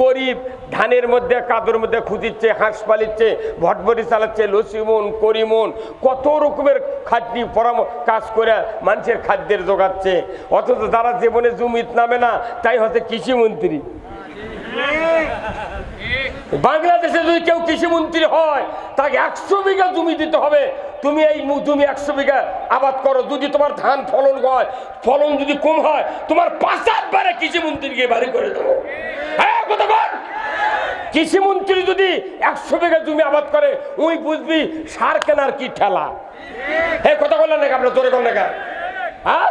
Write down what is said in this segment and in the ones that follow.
গরিব, ধানের মধ্যে, কাদুর মধ্যে খুঁজিচ্ছে, হাঁস পালিচ্ছে ভটভটি চালাচ্ছে, লসিমন, করিমন, কত রকমের খাদ্য পরাম, কাজ করে মানুষের খাদ্যের জোগাচ্ছে অথচ তারা জীবনে জমিত নামে না, তাই হচ্ছে কৃষিমন্ত্রী। বাংলাদেশে যদি কেউ কৃষিমন্ত্রী হয়, তাকে একশো বিঘা জমি দিতে হবে। তুমি এই জমি একশো বিঘা আবাদ করো। যদি তোমার ধান ফলন হয়, ফলন যদি কম হয়, তোমার পাঁচাত বারে কৃষিমন্ত্রীকে বাড়ি করে দেবো। হ্যাঁ কতক্ষণ কৃষিমন্ত্রী যদি একশো বিঘা জমি আবাদ করে ওই বুঝবি সার কেনার কি ঠেলা। হ্যাঁ কথা বললেন না আপনার? জোরে করেন না হ্যাঁ?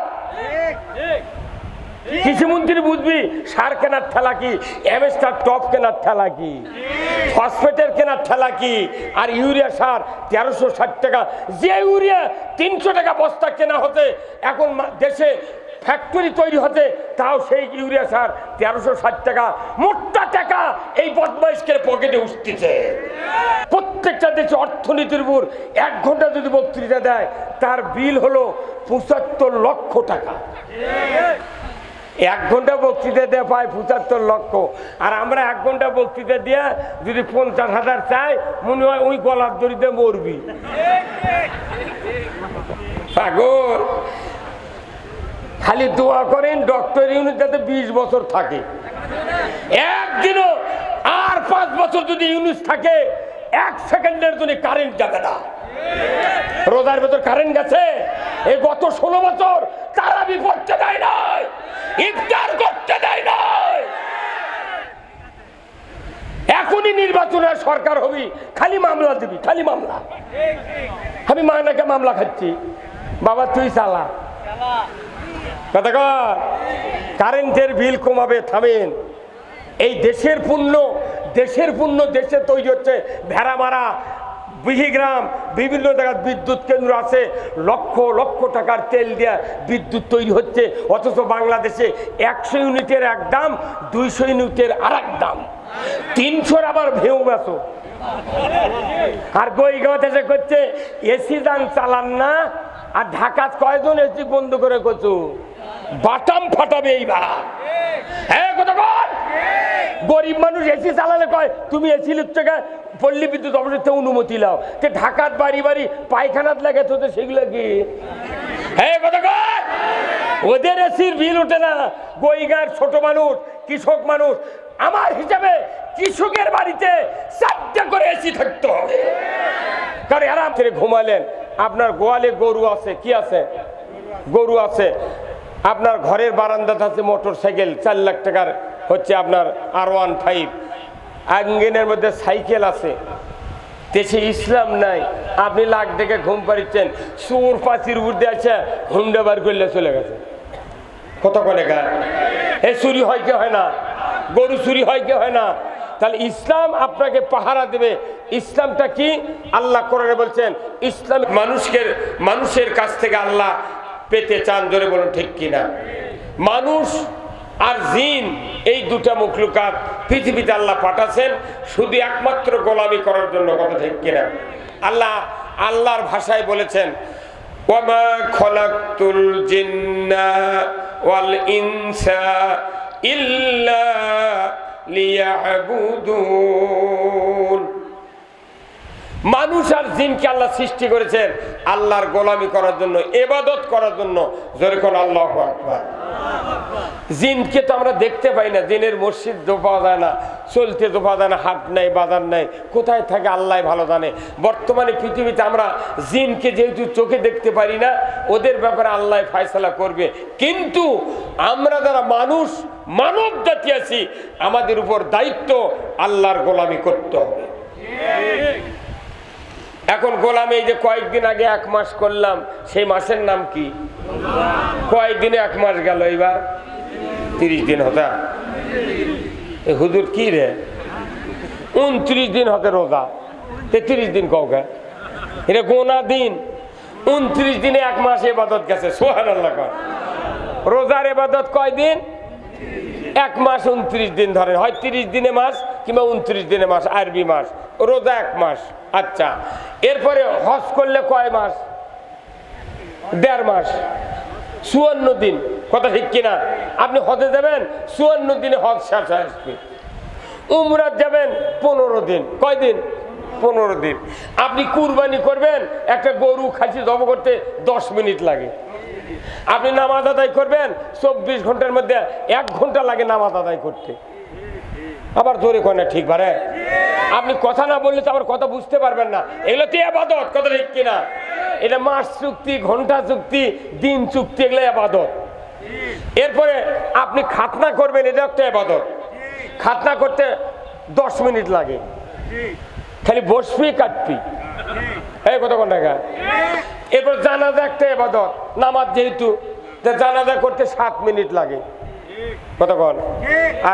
কৃষিমন্ত্রী বুঝবি, সার কেনার ঠেলা কি? এমএসটার টপ কেনার ঠেলা কি? ফসফেটের কেনার ঠেলা কি? আর ইউরিয়া সার তেরোশো ষাট টাকা। যে ইউরিয়া তিনশো টাকা বস্তা কেনা হতে এখন দেশে ফ্যাক্টরি তৈরি হতে, তাও সেই ইউরিয়া সার তেরোশো ষাট টাকা। মোটা টাকা এই বদমাইশকে পকেটে উঠতেছে। প্রত্যেকটা দেশে অর্থনীতির উপর এক ঘণ্টা যদি বক্তৃতা দেয়, তার বিল হলো পঁচাত্তর লক্ষ টাকা। এক ঘণ্টা বক্তৃতা দিয়ে পাই পঁচাত্তর লক্ষ। আর আমরা এক ঘণ্টা বক্তৃতা দিয়ে যদি পঞ্চাশ হাজার চাই, মনে হয় ওই গলার দড়িতে মরবি। পাগল। খালি দোয়া করেন ডক্টর ইউনিট যাতে বিশ বছর থাকে। একদিনও আর পাঁচ বছর যদি ইউনিট থাকে, এক সেকেন্ডের জন্য কারেন্ট যাবে না। রোজার ভেতর কারেন্ট গেছে। এই গত ষোলো বছর তারা বিপদতে দেয় নাই। ইফতার করতে দেয় নাই। এখনই নির্বাচনের সরকার হবি, খালি মামলা দিবি, খালি মামলা। আমি মায়নাকে মামলা খাচ্ছি। বাবা, তুই চালা। কথা কর কারেন্টের বিল কমাবে, থামেন। এই দেশের পুণ্য দেশের পুণ্য দেশে তৈরি হচ্ছে, ভেড়া মারা বিহিগ্রাম বিভিন্ন জায়গায় বিদ্যুৎ কেন্দ্র আছে। লক্ষ লক্ষ টাকার তেল দিয়ে বিদ্যুৎ তৈরি হচ্ছে। অথচ বাংলাদেশে একশো ইউনিটের এক দাম, দুইশো ইউনিটের আর এক দাম। তিনশোর আবার ভেউ বেছো আর গইগাঁও দেশে করছে এসি যান চালান না, আর ঢাকাত কয়জন এসি বন্ধ করে করছ? বাটাম ফাটাবে এইবার। হ্যাঁ কথা গরিব মানুষ এসি চালালে কয়, তুমি এসি লিখছো পল্লী বিদ্যুৎ অবশ্যই অনুমতি লাও তে ঢাকাত বাড়ি বাড়ি পায়খানাত লাগে তো তো সেগুলো কি? হ্যাঁ ওদের এসির বিল ওঠে না। গইগার ছোট মানুষ, কৃষক মানুষ। আমার হিসাবে কৃষকের বাড়িতে চারটে করে এসি থাকতে কারণ আরাম করে ঘুমালেন। আপনার গোয়ালে গরু আছে, কি আছে? গরু আছে। আপনার ঘরের বারান্দাতে আছে মোটর সাইকেল চার লাখ টাকার হচ্ছে আপনার আর ওয়ান ফাইভ। আঙ্গিনের মধ্যে সাইকেল আছে। দেশে ইসলাম নাই। আপনি লাখ দেখে ঘুম পাড়িচ্ছেন। সুর পাচির উপর দিয়ে আছে হুন্ডা বার করলে চলে গেছে। কত করে? গান এ চুরি হয় কি হয় না। গরু চুরি হয় কি হয় না। তাহলে ইসলাম আপনাকে পাহারা দেবে। ইসলামটা কি? আল্লাহ কোরআনে বলছেন ইসলাম মানুষকে মানুষের কাছ থেকে আল্লাহ পেতে চান ধরে বলুন ঠিক কিনা। মানুষ আর জিন, এই দুটা মুখলুকাত পৃথিবীতে আল্লাহ পাঠাছেন, শুধু একমাত্র গোলামি করার জন্য কথা ঠিক কিনা। আল্লাহ, আল্লাহর ভাষায় বলেছেন জিন্না ওয়াল ইনসা ইল্লা লিয়াবুদুন মানুষ আর জিনকে আল্লাহ সৃষ্টি করেছেন আল্লাহর গোলামি করার জন্য, এবাদত করার জন্য। যেরকম আল্লাহ আকবার। জিনকে তো আমরা দেখতে পাই না, জিনের মসজিদ পাওয়া যায় না, চলতে পাওয়া যায় না, হাট নাই, বাজার নাই, কোথায় থাকে আল্লাহ ভালো জানে। বর্তমানে পৃথিবীতে আমরা জিনকে যেহেতু চোখে দেখতে পারি না, ওদের ব্যাপারে আল্লাহ ফায়সালা করবে। কিন্তু আমরা যারা মানুষ, মানব জাতি আছি, আমাদের উপর দায়িত্ব আল্লাহর গোলামি করতে হবে। এখন গোলামে এই যে কয়েকদিন আগে এক মাস করলাম, সেই মাসের নাম কি? কয়েকদিনে এক মাস গেল এবার তিরিশ দিন হতা। হুজুর কি রে? উনত্রিশ দিন হতে রোজা। তেত্রিশ দিন কাউকে? এটা গোনা দিন। উনত্রিশ দিনে এক মাস এবাদত গেছে সোহান আল্লাহ রোজার এবাদত কয় দিন এক মাস উনত্রিশ দিন ধরে। হয় তিরিশ দিনে মাস কিংবা উনত্রিশ দিনে মাস, আরবি মাস রোজা এক মাস আচ্ছা। এরপরে হজ করলে কয় মাস? দেড় মাস। চুয়ান্ন দিন। কথা ঠিক কিনা? আপনি হজে যাবেন, চুয়ান্ন দিনে হজ শেষ হয়ে আসবে। উমরাত যাবেন, পনেরো দিন। কয় দিন? পনেরো দিন। আপনি কুরবানি করবেন, একটা গরু খাসি জব করতে দশ মিনিট লাগে। আপনি নামাজ আদায় করবেন, চব্বিশ ঘণ্টার মধ্যে এক ঘণ্টা লাগে নামাজ আদায় করতে। আবার জোরে কয় ঠিক পারে আপনি কথা না বললে তো আবার কথা বুঝতে পারবেন না। এগুলো তো আবাদত, কথা ঠিক কিনা? এটা মাস চুক্তি, ঘণ্টা চুক্তি, দিন চুক্তি এগুলো আবাদত। এরপরে আপনি খাতনা করবেন এটা একটা আবাদত। খাতনা করতে দশ মিনিট লাগে। খালি বসবি, কাটবি। এই কতক্ষণ টাকা এরপর জানাজা একটা এবাদত নামাজ যেহেতু জানাজা করতে সাত মিনিট লাগে। কতক্ষণ?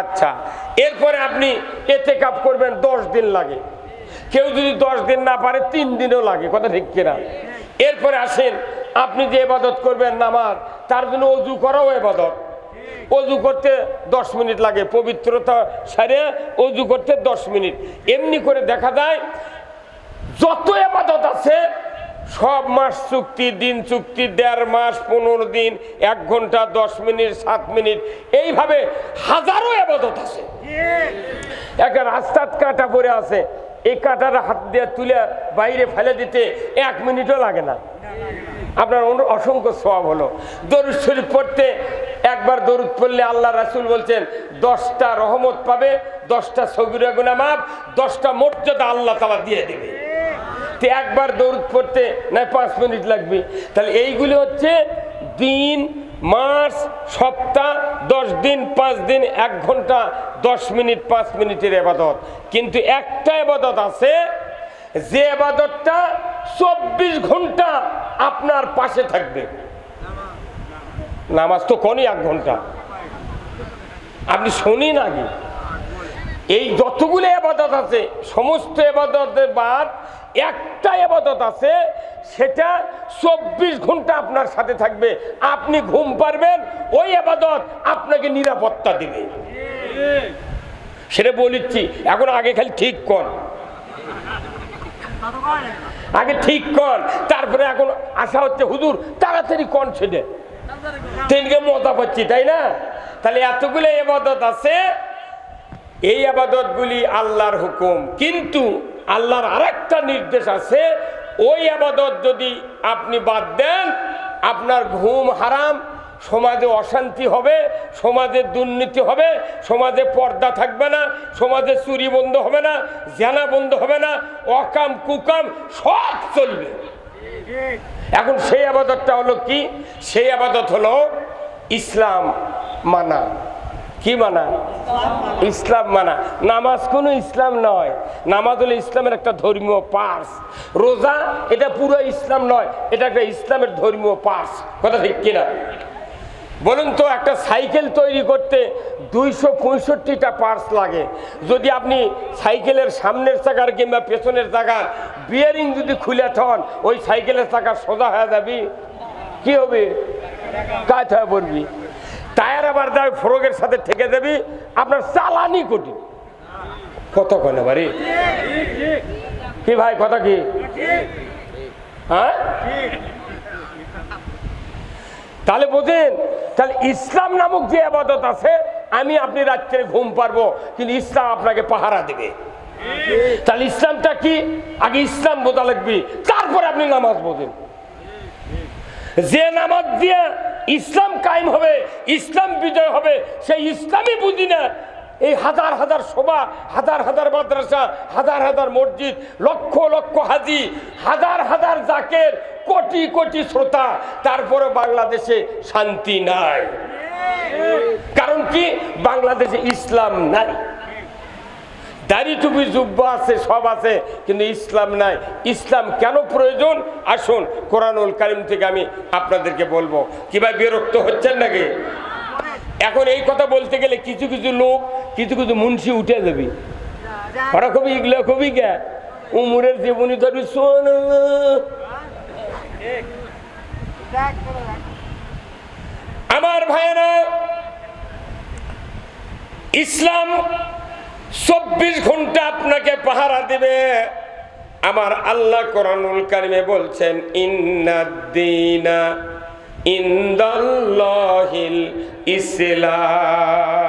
আচ্ছা। এরপরে আপনি এতে কাপ করবেন দশ দিন লাগে। কেউ যদি দশ দিন না পারে তিন দিনও লাগে কথা ঠিক কিনা? এরপরে আসেন আপনি যে এবাদত করবেন নামাজ তার জন্য অজু করাও এবাদত অজু করতে দশ মিনিট লাগে পবিত্রতা সারে অজু করতে দশ মিনিট। এমনি করে দেখা যায় যত এবাদত আছে সব মাস চুক্তি, দিন চুক্তি, দেড় মাস, পনেরো দিন, এক ঘণ্টা, দশ মিনিট, সাত মিনিট, এইভাবে হাজারো এবাদত আছে। একটা রাস্তার কাটা পড়ে আছে, এই কাঁটাটা হাত দিয়ে তুলে বাইরে ফেলে দিতে এক মিনিটও লাগে না। আপনার অসংখ্য সব হলো। দরুদ শরীফ পড়তে একবার দরুদ পড়লে আল্লাহ রাসুল বলছেন, দশটা রহমত পাবে, দশটা সবিরা গুনা মাপ দশটা মর্যাদা আল্লাহ তালা দিয়ে দেবে। একবার দৌড় পড়তে, না, পাঁচ মিনিট লাগবে। তাহলে এইগুলি হচ্ছে দিন, মাস, সপ্তাহ, দশ দিন, পাঁচ দিন, এক ঘণ্টা, দশ মিনিট, পাঁচ মিনিটের এবাদত। কিন্তু একটা এবাদত আছে, যে এবাদতটা চব্বিশ ঘণ্টা আপনার পাশে থাকবে। নামাজ তো কোনই এক ঘণ্টা। আপনি শুনিন আগে। এই যতগুলো এবাদত আছে, সমস্ত এবাদতের বাদ একটা এবাদত আছে, সেটা চব্বিশ ঘণ্টা আপনার সাথে থাকবে। আপনি ঘুম পারবেন, ওই আবাদত আপনাকে নিরাপত্তা দিবে। সেটা বলিচ্ছি, এখন আগে খালি ঠিক কর। আগে ঠিক কর, তারপরে এখন আশা হচ্ছে হুজুর তাড়াতাড়ি কন সেটা তিনকে মজা পাচ্ছি, তাই না? তাহলে এতগুলো এবাদত আছে, এই আবাদতগুলি আল্লাহর হুকুম। কিন্তু আল্লাহর আরেকটা নির্দেশ আছে, ওই আবাদত যদি আপনি বাদ দেন, আপনার ঘুম হারাম, সমাজে অশান্তি হবে, সমাজে দুর্নীতি হবে, সমাজে পর্দা থাকবে না, সমাজে চুরি বন্ধ হবে না, জেনা বন্ধ হবে না, অকাম, কুকাম, সব চলবে। এখন সেই আবাদতটা হলো কি? সেই আবাদত হলো ইসলাম মানা। কি মানা? ইসলাম মানা। নামাজ কোনো ইসলাম নয়। নামাজ হলো ইসলামের একটা ধর্মীয় পার্স। রোজা এটা পুরো ইসলাম নয়, এটা একটা ইসলামের ধর্মীয় পার্স। কথা ঠিক কিনা? বলুন তো, একটা সাইকেল তৈরি করতে দুইশো পঁয়ষট্টিটা পার্টস লাগে। যদি আপনি সাইকেলের সামনের চাকার কিংবা পেছনের চাকার বিয়ারিং যদি খুলে থন, ওই সাইকেলের চাকা সোজা হয়ে যাবি। কি হবে? কাজ হয়ে পড়বি। টায়ার আবার দেয় ফ্রোগের সাথে ঠেকে দেবি, আপনার চালানি কঠিন। কত কনে বাড়ি? কি ভাই, কথা কি? হ্যাঁ? তাহলে বোঝেন, তাহলে ইসলাম নামক যে আবাদত আছে, আমি আপনি রাত্রে ঘুম পারব কিন্তু ইসলাম আপনাকে পাহারা দেবে। তাহলে ইসলামটা কি? আগে ইসলাম বোঝা লাগবে, তারপরে আপনি নামাজ বোঝেন। যে নামাজ দিয়ে ইসলাম কায়েম হবে, ইসলাম বিজয় হবে। সেই ইসলামই বুঝি না। এই হাজার হাজার সভা, হাজার হাজার মাদ্রাসা, হাজার হাজার মসজিদ, লক্ষ লক্ষ হাজি, হাজার হাজার জাকের, কোটি কোটি শ্রোতা। তারপরে বাংলাদেশে শান্তি নাই। কারণ কি? বাংলাদেশে ইসলাম নাই। দাড়ি টুপি যুব্য আছে, সব আছে, কিন্তু ইসলাম নাই। ইসলাম কেন প্রয়োজন? আসুন, কোরআনুল কারিম থেকে আমি আপনাদেরকে বলব। কিবা বিরক্ত হচ্ছেন নাকি? এখন এই কথা বলতে গেলে কিছু কিছু লোক, কিছু কিছু মুন্সি উঠে যাবি। ওরা কবি ইগলা কবি কে উমরের জীবনী ধরবি শোন। আমার ভাইয়েরা, ইসলাম চব্বিশ ঘণ্টা আপনাকে পাহারা দেবে। আমার আল্লাহ কোরআনুল কারিমে বলছেন ইন্নাদ্দিনা ইন্দাল্লাহিল ইসলাম।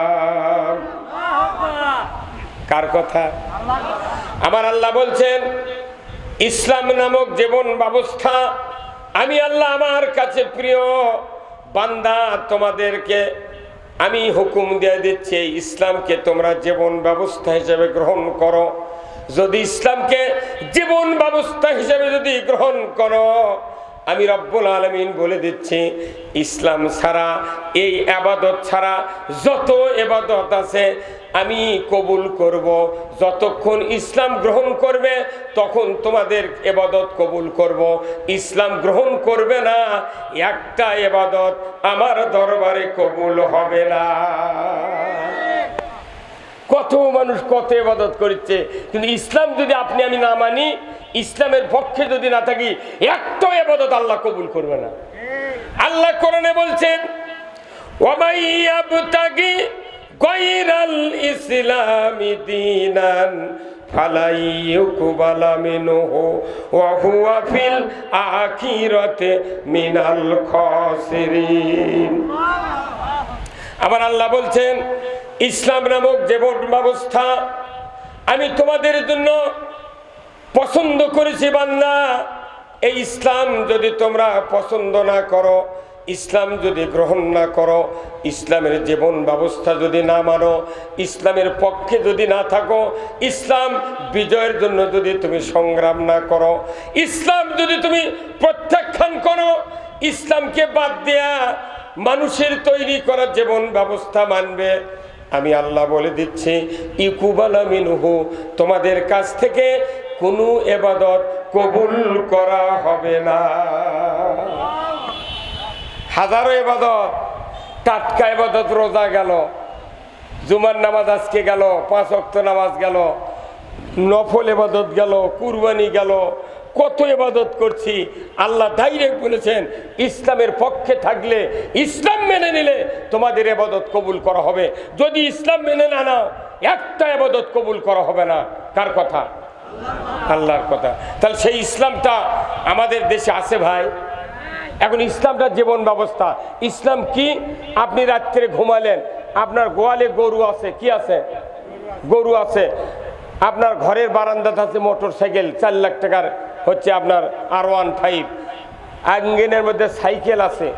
কার কথা? আমার আল্লাহ বলছেন, ইসলাম নামক জীবন ব্যবস্থা, আমি আল্লাহ আমার কাছে প্রিয়। বান্দা তোমাদেরকে আমি হুকুম দিয়ে দিচ্ছি, ইসলামকে তোমরা জীবন ব্যবস্থা হিসেবে গ্রহণ করো। যদি ইসলামকে জীবন ব্যবস্থা হিসেবে যদি গ্রহণ করো আমি রব্বুল আলমিন বলে দিচ্ছি, ইসলাম ছাড়া, এই আবাদত ছাড়া যত এবাদত আছে আমি কবুল করব। যতক্ষণ ইসলাম গ্রহণ করবে, তখন তোমাদের এবাদত কবুল করব। ইসলাম গ্রহণ করবে না, একটা এবাদত আমার দরবারে কবুল হবে না। কত মানুষ কত এবাদত করছে কিন্তু ইসলাম যদি আপনি আমি না মানি, ইসলামের পক্ষে যদি না থাকি, একটা এবাদত আল্লাহ কবুল করবে না। আল্লাহ কোরআনে বলছেন দীনান আখিরাতে মিনাল খাসিরিন। আবার আল্লাহ বলছেন, ইসলাম নামক জীবন ব্যবস্থা আমি তোমাদের জন্য পছন্দ করেছি বান্দা। এই ইসলাম যদি তোমরা পছন্দ না করো, ইসলাম যদি গ্রহণ না করো, ইসলামের জীবন ব্যবস্থা যদি না মানো, ইসলামের পক্ষে যদি না থাকো, ইসলাম বিজয়ের জন্য যদি তুমি সংগ্রাম না করো, ইসলাম যদি তুমি প্রত্যাখ্যান করো, ইসলামকে বাদ দেয়া মানুষের তৈরি করা জীবন ব্যবস্থা মানবে, আমি আল্লাহ বলে দিচ্ছি, ইকুবালা মিনহু তোমাদের কাছ থেকে কোনো এবাদত কবুল করা হবে না। হাজারো এবাদত, টাটকা এবাদত রোজা গেল, জুমার নামাজ আজকে গেল, পাঁচ অক্ত নামাজ গেল, নফল এবাদত গেল, কুরবানি গেল কত এবাদত করছি। আল্লাহ ডাইরেক্ট বলেছেন, ইসলামের পক্ষে থাকলে ইসলাম মেনে নিলে তোমাদের এবাদত কবুল করা হবে। যদি ইসলাম মেনে না নাও, একটা এবাদত কবুল করা হবে না। কার কথা? আল্লাহর কথা। তাহলে সেই ইসলামটা আমাদের দেশে আছে ভাই? এখন ইসলামটা জীবন ব্যবস্থা। ইসলাম কি? আপনি রাত্রে ঘুমালেন, আপনার গোয়ালে গরু আছে, কি আছে? গরু আছে। আপনার ঘরের বারান্দাতে আছে মোটর সাইকেল চার লাখ টাকার হচ্ছে আপনার আর ওয়ান ফাইভ আঙ্গিনের মধ্যে সাইকেল আছে।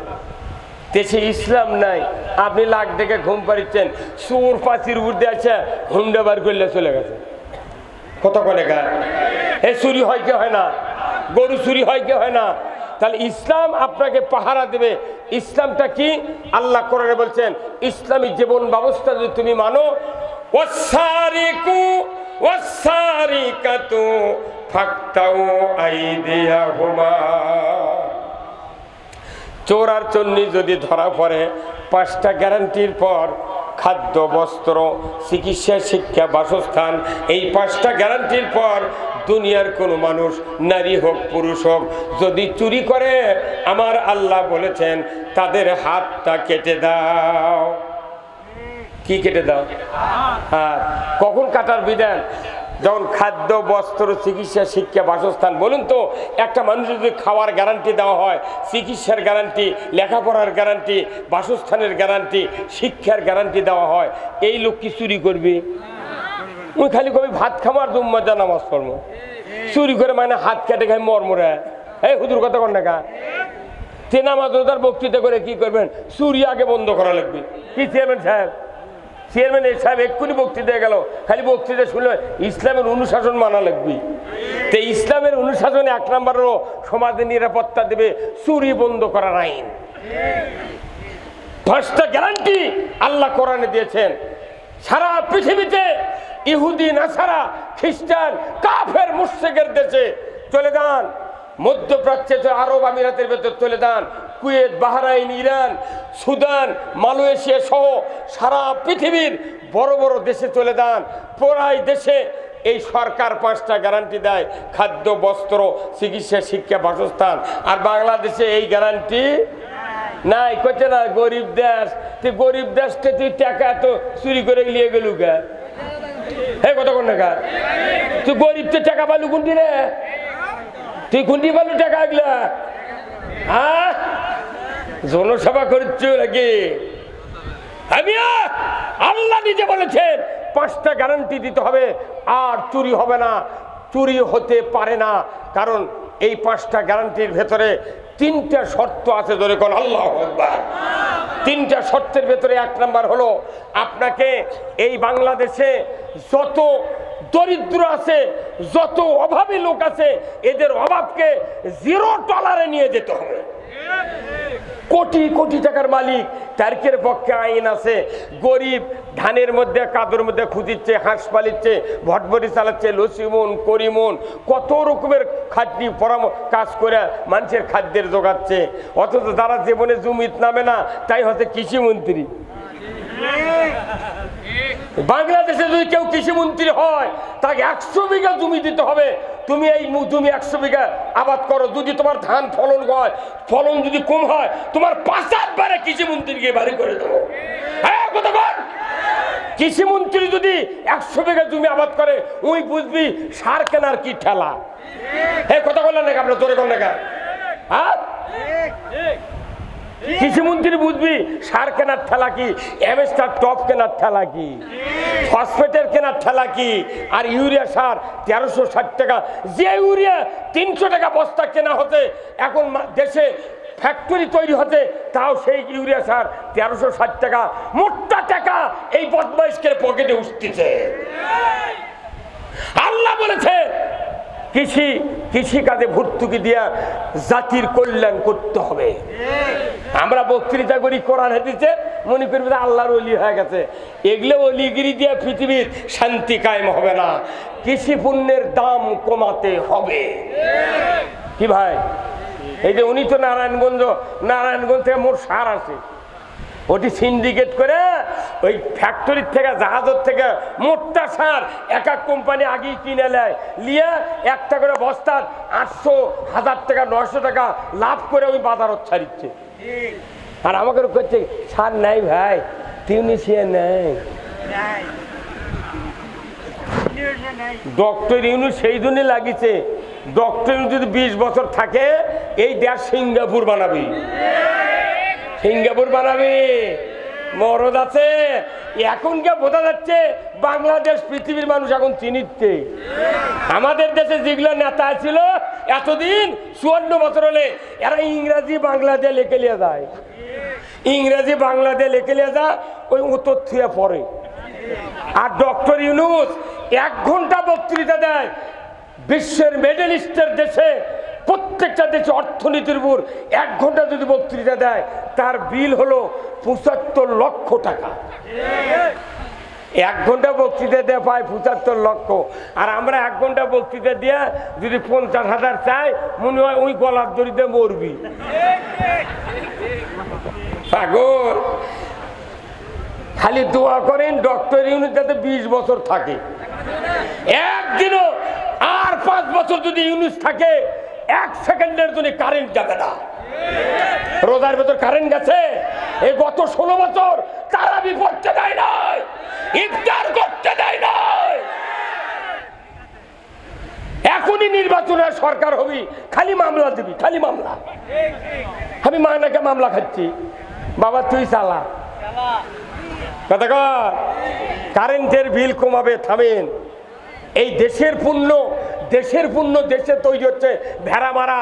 দেশে ইসলাম নাই। আপনি লাখ দেখে ঘুম পাড়িচ্ছেন। সুর পাচির উপর দিয়ে আছে, হুন্ডা বার করলে চলে গেছে। কত করে? গায় এ চুরি হয় কি হয় না? গরু চুরি হয় কি হয় না? তাহলে ইসলাম আপনাকে পাহারা দেবে। ইসলামটা কি? আল্লাহ কোরআনে বলছেন, ইসলামী জীবন ব্যবস্থা যদি তুমি মানো ওয়াসারিকু চোর আর চন্নি যদি ধরা পড়ে, পাঁচটা গ্যারান্টির পর খাদ্য, বস্ত্র, চিকিৎসা, শিক্ষা, বাসস্থান, এই পাঁচটা গ্যারান্টির পর দুনিয়ার কোনো মানুষ, নারী হোক, পুরুষ হোক, যদি চুরি করে, আমার আল্লাহ বলেছেন, তাদের হাতটা কেটে দাও। কি কেটে দাও? হ্যাঁ কখন কাটার বিধান? যখন খাদ্য, বস্ত্র, চিকিৎসা, শিক্ষা, বাসস্থান, বলুন তো, একটা মানুষ যদি খাওয়ার গ্যারান্টি দেওয়া হয়, চিকিৎসার গ্যারান্টি লেখাপড়ার গ্যারান্টি বাসস্থানের গ্যারান্টি শিক্ষার গ্যারান্টি দেওয়া হয়, এই লোক কি চুরি করবে? ওই খালি কবি ভাত খামার দুম্মাজা নামাজ পড়ব। চুরি করে মানে হাত কেটে খাই মরমরে এই হুদুর কথা কর না কা? তে বক্তৃতা করে কি করবেন? চুরি আগে বন্ধ করা লাগবে। কি চেয়ারম্যান সাহেব? চেয়ারম্যান এই সাহেব এক্ষুনি বক্তৃতা গেল। খালি বক্তৃতা শুনলে ইসলামের অনুশাসন মানা লাগবে। তো ইসলামের অনুশাসনে এক নম্বরেরও সমাজের নিরাপত্তা দেবে চুরি বন্ধ করার আইন। দশটা গ্যারান্টি আল্লাহ কোরআনে দিয়েছেন। সারা পৃথিবীতে ইহুদি, নাসারা, খ্রিস্টান, কাফের মুশ্রিকের দেশে চলে যান। মধ্যপ্রাচ্যে আরব আমিরাতের ভেতর চলে যান। Kuwait, Bahrain, Iran, Sudan, Malaysia সহ সারা পৃথিবীর বড় বড় দেশে চলে যান। প্রায় দেশে এই সরকার পাঁচটা গ্যারান্টি দেয়, খাদ্য, বস্ত্র, চিকিৎসা, শিক্ষা, বাসস্থান। আর বাংলাদেশে এই গ্যারান্টি নাই। কইতে না, গরিব দেশ। তুই গরিব দেশকে তুই টাকা তো চুরি করে নিয়ে গেলু গা। হে কত কোন টাকা তুই গরিব তো টাকা পালু কোনটি রে। তুই কোনটি পালু টাকা এগুলা হ্যাঁ জনসভা করছ নাকি? আমি আল্লাহ নিজে বলেছেন, পাঁচটা গ্যারান্টি দিতে হবে, আর চুরি হবে না, চুরি হতে পারে না। কারণ এই পাঁচটা গ্যারান্টির ভেতরে তিনটা শর্ত আছে ধরে কোন, আল্লাহ তিনটা শর্তের ভেতরে এক নাম্বার হলো, আপনাকে এই বাংলাদেশে যত দরিদ্র আছে, যত অভাবী লোক আছে, এদের অভাবকে জিরো ডলারে নিয়ে যেতে হবে। কোটি কোটি টাকার মালিক, তারকের পক্ষে আইন আছে। গরিব ধানের মধ্যে, কাদর মধ্যে খুঁজিচ্ছে, হাঁস পালিচ্ছে, ভটভটি চালাচ্ছে, লসিমন, করিমন, কত রকমের খাদ্যি পরাম কাজ করে মানুষের খাদ্যের জোগাচ্ছে অথচ তারা জীবনে জমিত নামে না, তাই হচ্ছে কৃষিমন্ত্রী। বাংলাদেশে যদি কেউ কৃষিমন্ত্রী হয়, তাকে একশো বিঘা জমি দিতে হবে। তুমি এই তুমি একশো বিঘা আবাদ করো, যদি তোমার ধান ফলন হয়, ফলন যদি কম হয়, তোমার পাঁচ বারে কৃষি কৃষিমন্ত্রীকে বাড়ি করে দেবো। কৃষি মন্ত্রী যদি একশো বিঘা জমি আবাদ করে ওই বুঝবি সার কেনার কি ঠেলা। এই কথা বললেন নাকি আপনার জোরে বললেন নাকি? হ্যাঁ? কৃষিমন্ত্রী বুঝবি? সার কেনার ঠেলা কি? টপ কেনার ঠেলা কি? ফসফেটের কেনার ঠেলা কি? আর ইউরিয়া সার তেরোশো ষাট টাকা। যে ইউরিয়া তিনশো টাকা বস্তা কেনা হতে এখন দেশে ফ্যাক্টরি তৈরি হতে, তাও সেই ইউরিয়া সার তেরোশো ষাট টাকা। মোটা টাকা এই বদমাইশকে পকেটে উঠতেছে। আল্লাহ বলেছে, কৃষি কৃষিকাজে ভর্তুকি দিয়া জাতির কল্যাণ করতে হবে। আমরা বক্তৃতা করি, কোরআন হাদিসে, মনে করবি আল্লাহর অলি হয়ে গেছে। এগুলো অলিগিরি দিয়ে পৃথিবীর শান্তি কায়েম হবে না। কৃষি পণ্যের দাম কমাতে হবে। কি ভাই? এই যে উনি তো নারায়ণগঞ্জ নারায়ণগঞ্জ থেকে মোট সার আছে। ওটি সিন্ডিকেট করে ওই ফ্যাক্টরির থেকে, জাহাজের থেকে মোটটা সার এক এক কোম্পানি আগেই কিনে নেয়। নিয়ে একটা করে বস্তার আটশো, হাজার টাকা নশো টাকা লাভ করে ওই বাজারত ছাড়িচ্ছে। আর আমাকে করছে সার নাই ভাই টিউনিশিয়া নেই। ডক্টর ইউনু সেই জন্যই লাগিছে। ডক্টর যদি বিশ বছর থাকে, এই দেশ সিঙ্গাপুর বানাবি। সিঙ্গাপুর বানাবি। মরদ আছে। এখন কে বোঝা যাচ্ছে বাংলাদেশ পৃথিবীর মানুষ এখন চিনিচ্ছে আমাদের দেশে যেগুলো নেতা ছিল, এতদিন চুয়ান্ন বছর হলে এরা ইংরাজি বাংলা দিয়ে লেখে নিয়ে যায়। ইংরাজি দিয়ে লেখে নিয়ে যায়, ওই উত্তর থুয়ে পড়ে। আর ডক্টর ইউনুস এক ঘণ্টা বক্তৃতা দেয়, বিশ্বের মেডেলিস্টের দেশে প্রত্যেকটা দেশে অর্থনীতির উপর এক ঘণ্টা যদি বক্তৃতা দেয়, তার বিল হলো পঁচাত্তর লক্ষ টাকা। এক ঘণ্টা বক্তৃতা দিয়ে পায় পঁচাত্তর লক্ষ। আর আমরা এক ঘণ্টা বক্তৃতা দিয়ে যদি পঞ্চাশ হাজার চাই, মনে হয় ওই গলার দড়িতে মরবি। পাগল। খালি দোয়া করেন ডক্টর ইউনিট যাতে বিশ বছর থাকে। একদিনও আর পাঁচ বছর যদি ইউনিট থাকে এক সেকেন্ডের জন্য কারেন্ট যাবে না। রোজার ভেতর কারেন্ট গেছে। এই গত ষোলো বছর তারা বিপদতে দেয় নাই, ইফতার করতে দেয় নাই। এখনই নির্বাচনের সরকার হবি, খালি মামলা দিবি, খালি মামলা। আমি মায়নাকে মামলা খাচ্ছি। বাবা, তুই চালা। কথা কারেন্টের বিল কমাবে, থামেন। এই দেশের পণ্য দেশের পণ্য দেশে তৈরি হচ্ছে, ভেড়া মারা,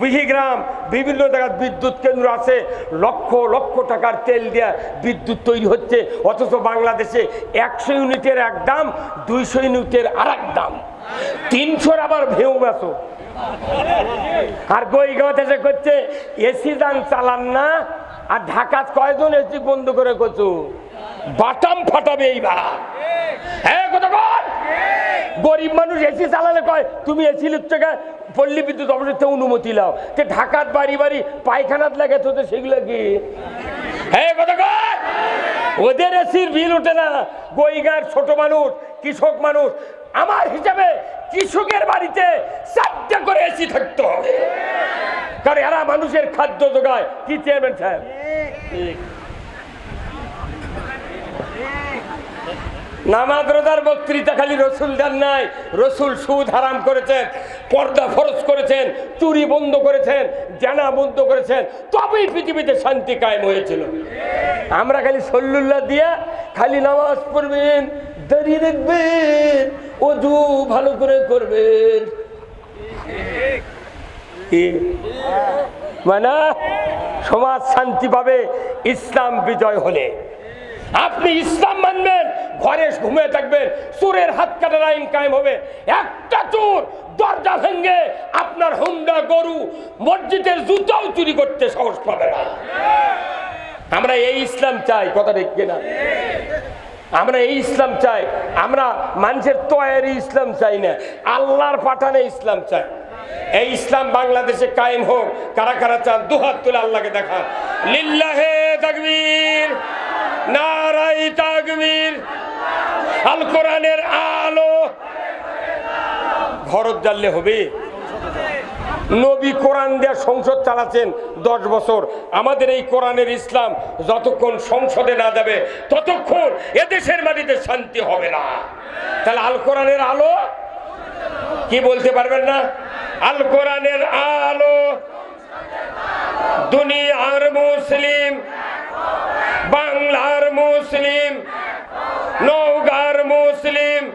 বিহিগ্রাম, বিভিন্ন জায়গায় বিদ্যুৎ কেন্দ্র আছে, লক্ষ লক্ষ টাকার তেল দিয়ে বিদ্যুৎ তৈরি হচ্ছে, অথচ বাংলাদেশে একশো ইউনিটের এক দাম, দুইশো ইউনিটের আর এক দাম। তিনশোর আবার ভেউ বেসো আর গইগাঁও দেশে করছে, এসি দান চালান না, আর ঢাকা কয়জন এসি বন্ধ করে করছ? বাটাম ফাটাবে এইবার। হ্যাঁ গরিব মানুষ এসি চালালে কয়, তুমি এসি থেকে পল্লী বিদ্যুৎ অবশ্যই অনুমতি লাও। যে ঢাকাত বাড়ি বাড়ি পায়খানাত লাগে তো সেগুলো কি? হ্যাঁ ওদের এসির বিল ওঠে না। গইগার ছোট মানুষ, কৃষক মানুষ, আমার হিসাবে কৃষকের বাড়িতে চারটে করে এসি থাকতে কারণ এরা মানুষের খাদ্য যোগায়। কি চেয়ারম্যান সাহেব? নামাজ রোজার বক্তৃতা খালি রসুল দেন নাই, রসুল সুদ হারাম করেছেন, পর্দা ফরজ করেছেন, চুরি বন্ধ করেছেন, জানা বন্ধ করেছেন, তবেই পৃথিবীতে শান্তি কায়েম হয়েছিল। আমরা খালি সল্লুল্লাহ দিয়া খালি নামাজ পড়বেন দাঁড়িয়ে রাখবেন অজু ভালো করে করবেন। মানে সমাজ শান্তি পাবে, ইসলাম বিজয় হলে। আপনি ইসলাম মানবেন, ঘরে ঘুমিয়ে থাকবেন, চোরের হাত কাটার আইন কায়েম হবে। একটা চোর দরজা ভেঙ্গে আপনার হুন্ডা, গরু, মসজিদের জুতাও চুরি করতে সাহস পাবে না। আমরা এই ইসলাম চাই, কথা ঠিক কিনা? আমরা এই ইসলাম চাই, আমরা মানুষের তয়ারি ইসলাম চাই না, আল্লাহর পাঠানে ইসলাম চাই। এই ইসলাম বাংলাদেশে কায়েম হোক, কারা কারা চান, দুহাত তুলে আল্লাহকে দেখা লিল্লাহে তাকবীর। নারাই তাকবীর, আল কোরআনের আলো। ঘরত জ্বাললে হবে। নবী কোরআন দেওয়ার সংসদ চালাচ্ছেন দশ বছর। আমাদের এই কোরআনের ইসলাম যতক্ষণ সংসদে না যাবে, ততক্ষণ এদেশের মাটিতে শান্তি হবে না। তাহলে আল কোরআনের আলো? কি বলতে পারবেন না? আল কোরআনের আলো। দুনিয়ার মুসলিম বাংলার মুসলিম নৌগার মুসলিম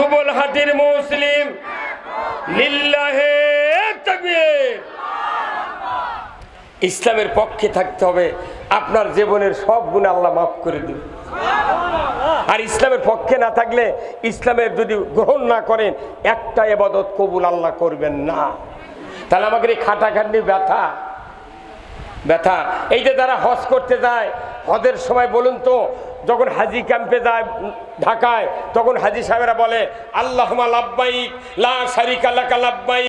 দুবলহাটির মুসলিম। লিল্লাহে তাকবীর। ইসলামের পক্ষে থাকতে হবে। আপনার জীবনের সব গুণ আল্লাহ মাফ করে দিবে আর ইসলামের পক্ষে না থাকলে ইসলামের যদি গ্রহণ না করেন, একটা এবাদত কবুল আল্লাহ করবেন না। তাহলে আমাদের এই খাটাখাটনি ব্যথা। ব্যথা। এই যে যারা হজ করতে যায়, হজের সময় বলুন তো যখন হাজি ক্যাম্পে যায় ঢাকায়, তখন হাজি সাহেবেরা বলে আল্লাহ লাব্বাইক, লা সারিকা লাকা লাব্বাইক।